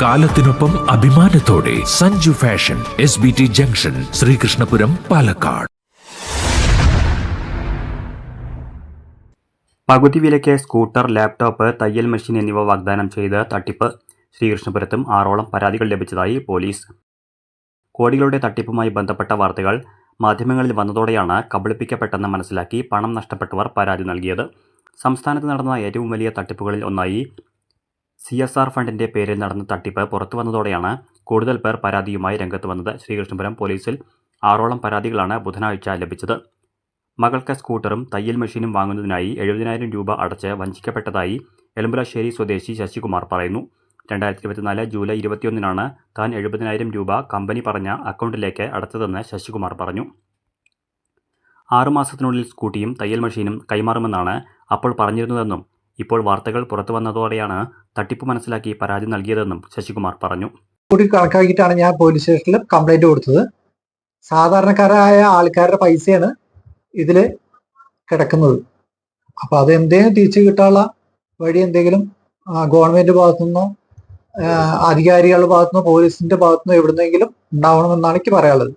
കാലത്തിനൊപ്പം അഭിമാനത്തോടെ Sanju fashion S B T junction Sreekrishnapuram Palakkad. പകുതി വിലയ്ക്ക് സ്കൂട്ടർ ലാപ്ടോപ്പ് തയ്യൽ മെഷീൻ എന്നിവ വാഗ്ദാനം ചെയ്ത് തട്ടിപ്പ്. ശ്രീകൃഷ്ണപുരത്തും ആറോളം പരാതികൾ ലഭിച്ചതായി പോലീസ്. കോടികളുടെ തട്ടിപ്പുമായി ബന്ധപ്പെട്ട വാർത്തകൾ മാധ്യമങ്ങളിൽ വന്നതോടെയാണ് കബളിപ്പിക്കപ്പെട്ടെന്ന് മനസ്സിലാക്കി പണം നഷ്ടപ്പെട്ടവർ പരാതി നൽകിയത്. സംസ്ഥാനത്ത് നടന്ന ഏറ്റവും വലിയ തട്ടിപ്പുകളിൽ ഒന്നായി സി എസ് ആർ ഫണ്ടിന്റെ പേരിൽ നടന്ന തട്ടിപ്പ് പുറത്തു വന്നതോടെയാണ് കൂടുതൽ പേർ പരാതിയുമായി രംഗത്ത് വന്നത്. ശ്രീകൃഷ്ണപുരം പോലീസിൽ ആറോളം പരാതികളാണ് ബുധനാഴ്ച ലഭിച്ചത്. മകൾക്ക് സ്കൂട്ടറും തയ്യൽ മെഷീനും വാങ്ങുന്നതിനായി എഴുപതിനായിരം രൂപ അടച്ച് വഞ്ചിക്കപ്പെട്ടതായി എലമ്പുലശ്ശേരി സ്വദേശി ശശികുമാർ പറയുന്നു. രണ്ടായിരത്തി ഇരുപത്തിനാല് ജൂലൈ ഇരുപത്തിയൊന്നിനാണ് താൻ എഴുപതിനായിരം രൂപ കമ്പനി പറഞ്ഞ അക്കൗണ്ടിലേക്ക് അടച്ചതെന്ന് ശശികുമാർ പറഞ്ഞു. ആറുമാസത്തിനുള്ളിൽ സ്കൂട്ടിയും തയ്യൽ മെഷീനും കൈമാറുമെന്നാണ് അപ്പോൾ പറഞ്ഞിരുന്നതെന്നും ഇപ്പോൾ വാർത്തകൾ പുറത്തു വന്നതോടെയാണ് തട്ടിപ്പ് മനസ്സിലാക്കി പരാതി നൽകിയതെന്നും ശശികുമാർ പറഞ്ഞു. കൂടി കണക്കാക്കിയിട്ടാണ് ഞാൻ പോലീസ് സ്റ്റേഷനിൽ കംപ്ലൈന്റ് കൊടുത്തത്. സാധാരണക്കാരായ ആൾക്കാരുടെ പൈസയാണ് ഇതിൽ കിടക്കുന്നത്. അപ്പൊ അത് എന്തെങ്കിലും തിരിച്ചു കിട്ടാനുള്ള വഴി എന്തെങ്കിലും ഗവൺമെന്റ് ഭാഗത്തുനിന്നോ നിന്നോ അധികാരികളുടെ ഭാഗത്തുനിന്നോ പോലീസിന്റെ ഭാഗത്തുനിന്നോ എവിടുന്നെങ്കിലും ഉണ്ടാവണമെന്നാണ് എനിക്ക് പറയാനുള്ളത്.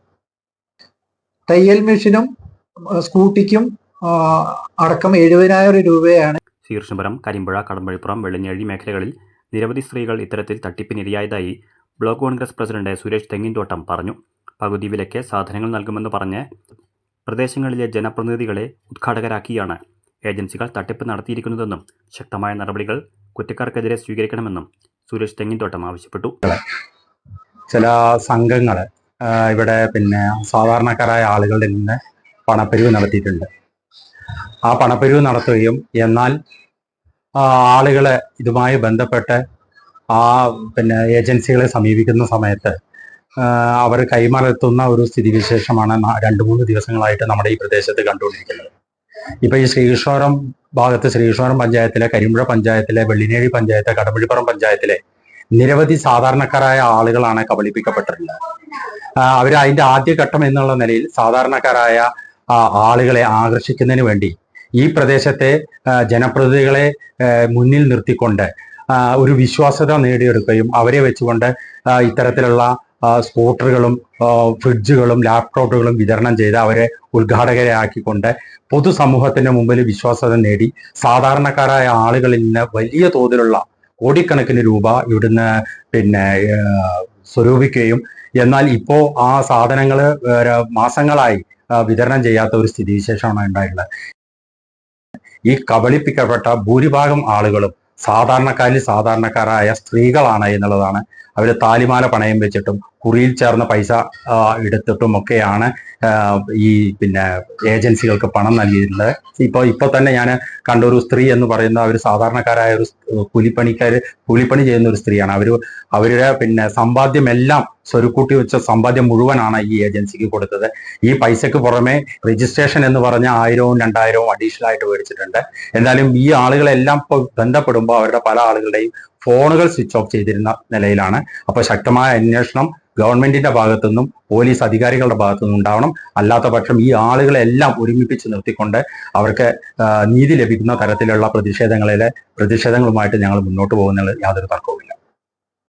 തയ്യൽ മെഷീനും സ്കൂട്ടിക്കും അടക്കം എഴുപതിനായിരം രൂപയാണ് ശ്രീകൃഷ്ണപുരം കരിമ്പുഴ കടമ്പഴിപ്പുറം വെള്ളിഞ്ഞേഴി മേഖലകളിൽ നിരവധി സ്ത്രീകൾ ഇത്തരത്തിൽ തട്ടിപ്പിനിരയായതായി ബ്ലോക്ക് കോൺഗ്രസ് പ്രസിഡന്റ് സുരേഷ് തെങ്ങിൻതോട്ടം പറഞ്ഞു. പകുതി വിലയ്ക്ക് സാധനങ്ങൾ നൽകുമെന്ന് പറഞ്ഞ് പ്രദേശങ്ങളിലെ ജനപ്രതിനിധികളെ ഉദ്ഘാടകരാക്കിയാണ് ഏജൻസികൾ തട്ടിപ്പ് നടത്തിയിരിക്കുന്നതെന്നും ശക്തമായ നടപടികൾ കുറ്റക്കാർക്കെതിരെ സ്വീകരിക്കണമെന്നും സുരേഷ് തെങ്ങിൻതോട്ടം ആവശ്യപ്പെട്ടു. ചില സംഘങ്ങൾ ഇവിടെ പിന്നെ സാധാരണക്കാരായ ആളുകളിൽ നിന്ന് പണപ്പിരിവ് നടത്തിയിട്ടുണ്ട്. ആ പണപ്പിരിവ് നടത്തുകയും എന്നാൽ ആളുകളെ ഇതുമായി ബന്ധപ്പെട്ട് ആ പിന്നെ ഏജൻസികളെ സമീപിക്കുന്ന സമയത്ത് അവർ കൈമറത്തുന്ന ഒരു സ്ഥിതിവിശേഷമാണ് രണ്ടു മൂന്ന് ദിവസങ്ങളായിട്ട് നമ്മുടെ ഈ പ്രദേശത്ത് കണ്ടുകൊണ്ടിരിക്കുന്നത്. ഇപ്പൊ ഈ ശ്രീകൃഷ്ണോരം ഭാഗത്ത് ശ്രീകൃഷ്ണോരം പഞ്ചായത്തിലെ കരിമ്പുഴ പഞ്ചായത്തിലെ വെള്ളിനേഴി പഞ്ചായത്ത് കടമ്പഴിപ്പുറം പഞ്ചായത്തിലെ നിരവധി സാധാരണക്കാരായ ആളുകളാണ് കബളിപ്പിക്കപ്പെട്ടിട്ടുള്ളത്. അവർ അതിന്റെ ആദ്യഘട്ടം എന്നുള്ള നിലയിൽ സാധാരണക്കാരായ ആളുകളെ ആകർഷിക്കുന്നതിന് വേണ്ടി ഈ പ്രദേശത്തെ ജനപ്രതിനിധികളെ മുന്നിൽ നിർത്തിക്കൊണ്ട് ഒരു വിശ്വാസ്യത നേടിയെടുക്കുകയും അവരെ വെച്ചുകൊണ്ട് ഇത്തരത്തിലുള്ള സ്കൂട്ടറുകളും ഫ്രിഡ്ജുകളും ലാപ്ടോപ്പുകളും വിതരണം ചെയ്ത് അവരെ ഉദ്ഘാടകരെ ആക്കിക്കൊണ്ട് പൊതുസമൂഹത്തിന്റെ മുമ്പിൽ വിശ്വാസ്യത നേടി സാധാരണക്കാരായ ആളുകളിൽ നിന്ന് വലിയ തോതിലുള്ള കോടിക്കണക്കിന് രൂപ ഇവിടുന്ന് പിന്നെ സ്വരൂപിക്കുകയും എന്നാൽ ഇപ്പോ ആ സാധനങ്ങൾ മാസങ്ങളായി വിതരണം ചെയ്യാത്ത ഒരു സ്ഥിതിവിശേഷമാണ് ഉണ്ടായിട്ടുള്ളത്. ഈ കബളിപ്പിക്കപ്പെട്ട ഭൂരിഭാഗം ആളുകളും സാധാരണക്കാരിൽ സാധാരണക്കാരായ സ്ത്രീകളാണ് എന്നുള്ളതാണ്. അവർ താലിമാല പണയം വെച്ചിട്ടും കുറിയിൽ ചേർന്ന പൈസ എടുത്തിട്ടും ഒക്കെയാണ് ഈ പിന്നെ ഏജൻസികൾക്ക് പണം നൽകിയിട്ടുള്ളത്. ഇപ്പോൾ ഇപ്പോൾ തന്നെ ഞാൻ കണ്ട ഒരു സ്ത്രീ എന്ന് പറയുന്ന ഒരു സാധാരണക്കാരായ ഒരു കൂലിപ്പണിക്കാർ കൂലിപ്പണി ചെയ്യുന്ന ഒരു സ്ത്രീയാണ്. അവർ അവരുടെ പിന്നെ സമ്പാദ്യമെല്ലാം സ്വരുക്കൂട്ടി വെച്ച സമ്പാദ്യം മുഴുവനാണ് ഈ ഏജൻസിക്ക് കൊടുത്തത്. ഈ പൈസക്ക് പുറമെ രജിസ്ട്രേഷൻ എന്ന് പറഞ്ഞ ആയിരവും രണ്ടായിരവും അഡീഷണൽ ആയിട്ട് മേടിച്ചിട്ടുണ്ട്. എന്തായാലും ഈ ആളുകളെല്ലാം ബന്ധപ്പെടുമ്പോൾ അവരുടെ പല ആളുകളുടെയും ഫോണുകൾ സ്വിച്ച് ഓഫ് ചെയ്തിരുന്ന നിലയിലാണ്. അപ്പോൾ ശക്തമായ അന്വേഷണം ഗവൺമെന്റിന്റെ ഭാഗത്തുനിന്നും പോലീസ് അധികാരികളുടെ ഭാഗത്തുനിന്നും ഉണ്ടാവണം. അല്ലാത്ത പക്ഷം ഈ ആളുകളെല്ലാം ഒരുമിപ്പിച്ച് നിർത്തിക്കൊണ്ട് അവർക്ക് നീതി ലഭിക്കുന്ന തരത്തിലുള്ള പ്രതിഷേധങ്ങളിലെ പ്രതിഷേധങ്ങളുമായിട്ട് ഞങ്ങൾ മുന്നോട്ട് പോകുന്നതിൽ യാതൊരു തർക്കവുമില്ല.